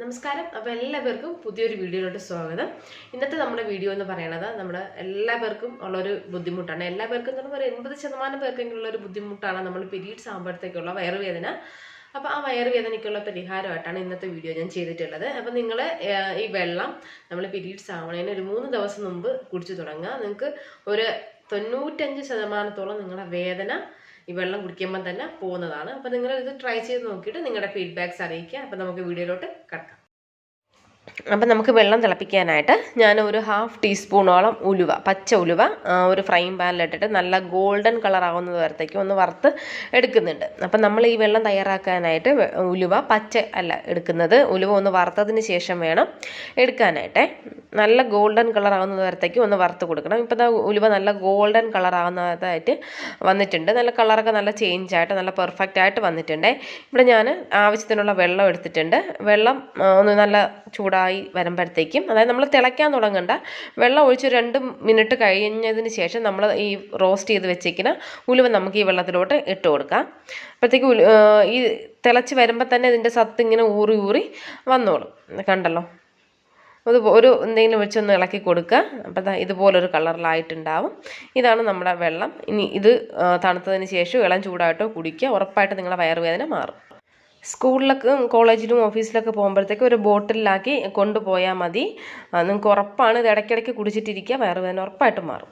നമസ്കാരം. അപ്പോൾ എല്ലാവർക്കും പുതിയൊരു വീഡിയോയിലോട്ട് സ്വാഗതം. ഇന്നത്തെ നമ്മുടെ വീഡിയോ എന്ന് പറയുന്നത് നമ്മുടെ എല്ലാവർക്കും ഉള്ളൊരു ബുദ്ധിമുട്ടാണ്. എല്ലാവർക്കും എന്ന് പറയുമ്പോൾ എൺപത് ശതമാനം പേർക്കെങ്കിലും ഉള്ള ഒരു ബുദ്ധിമുട്ടാണ് നമ്മൾ പീരീഡ്സ് ആകുമ്പോഴത്തേക്കുള്ള വയറുവേദന. അപ്പോൾ ആ വയറുവേദനയ്ക്കുള്ള പരിഹാരമായിട്ടാണ് ഇന്നത്തെ വീഡിയോ ഞാൻ ചെയ്തിട്ടുള്ളത്. അപ്പോൾ നിങ്ങൾ ഈ വെള്ളം നമ്മൾ പീരീഡ്സ് ആവണതിന് ഒരു മൂന്ന് ദിവസം മുമ്പ് കുടിച്ചു തുടങ്ങുക. നിങ്ങൾക്ക് ഒരു തൊണ്ണൂറ്റഞ്ച് ശതമാനത്തോളം നിങ്ങളുടെ വേദന ഈ വെള്ളം കുടിക്കുമ്പോൾ തന്നെ പോകുന്നതാണ്. അപ്പോൾ നിങ്ങൾ ഇത് ട്രൈ ചെയ്ത് നോക്കിയിട്ട് നിങ്ങളുടെ ഫീഡ്ബാക്ക്സ് അറിയിക്കുക. അപ്പോൾ നമുക്ക് വീഡിയോയിലോട്ട് കിടക്കാം. അപ്പം നമുക്ക് വെള്ളം തിളപ്പിക്കാനായിട്ട് ഞാൻ ഒരു ഹാഫ് ടീസ്പൂണോളം ഉലുവ പച്ച ഉലുവ ഒരു ഫ്രൈയിങ് പാനിലിട്ടിട്ട് നല്ല ഗോൾഡൻ കളർ ആവുന്നത് വരത്തേക്കും ഒന്ന് വറുത്ത് എടുക്കുന്നുണ്ട്. അപ്പം നമ്മൾ ഈ വെള്ളം തയ്യാറാക്കാനായിട്ട് ഉലുവ പച്ച അല്ല എടുക്കുന്നത് ഉലുവ ഒന്ന് വറുത്തതിന് ശേഷം വേണം എടുക്കാനായിട്ട്. നല്ല ഗോൾഡൻ കളർ ആവുന്നത് വരത്തേക്കും ഒന്ന് വറുത്ത് കൊടുക്കണം. ഇപ്പം ഉലുവ നല്ല ഗോൾഡൻ കളർ ആവുന്നതായിട്ട് വന്നിട്ടുണ്ട്. നല്ല കളറൊക്കെ നല്ല ചേഞ്ച് ആയിട്ട് നല്ല പെർഫെക്റ്റ് ആയിട്ട് വന്നിട്ടുണ്ട്. ഇവിടെ ഞാൻ ആവശ്യത്തിനുള്ള വെള്ളം എടുത്തിട്ടുണ്ട്. വെള്ളം ഒന്ന് നല്ല ചൂടായി വരുമ്പോഴത്തേക്കും അതായത് നമ്മൾ തിളയ്ക്കാൻ തുടങ്ങണ്ട വെള്ളം ഒഴിച്ച് രണ്ട് മിനിറ്റ് കഴിഞ്ഞതിന് ശേഷം നമ്മൾ ഈ റോസ്റ്റ് ചെയ്ത് വെച്ചേക്കുന്ന ഉലുവ നമുക്ക് ഈ വെള്ളത്തിലോട്ട് ഇട്ട് കൊടുക്കാം. അപ്പോഴത്തേക്ക് ഉലു- ഈ തിളച്ച് വരുമ്പോൾ തന്നെ ഇതിന്റെ സത്ത് ഇങ്ങനെ ഊറി ഊറി വന്നോളും. കണ്ടല്ലോ? അത് ഒരു എന്തെങ്കിലും വെച്ചൊന്ന് ഇളക്കി കൊടുക്കുക. അപ്പം ഇതുപോലൊരു കളറിലായിട്ടുണ്ടാവും. ഇതാണ് നമ്മുടെ വെള്ളം. ഇനി ഇത് തണുത്തതിന് ശേഷം ഇളം ചൂടായിട്ടോ കുടിക്കുക. ഉറപ്പായിട്ട് നിങ്ങളുടെ വയറുവേദന മാറും. സ്കൂളിലൊക്കെ കോളേജിലും ഓഫീസിലൊക്കെ പോകുമ്പോഴത്തേക്ക് ഒരു ബോട്ടിലാക്കി കൊണ്ടുപോയാൽ മതി. നിങ്ങൾക്ക് ഉറപ്പാണ് ഇത് ഇടയ്ക്കിടയ്ക്ക് കുടിച്ചിട്ടിരിക്കുക വയറുവേദന ഉറപ്പായിട്ടും മാറും.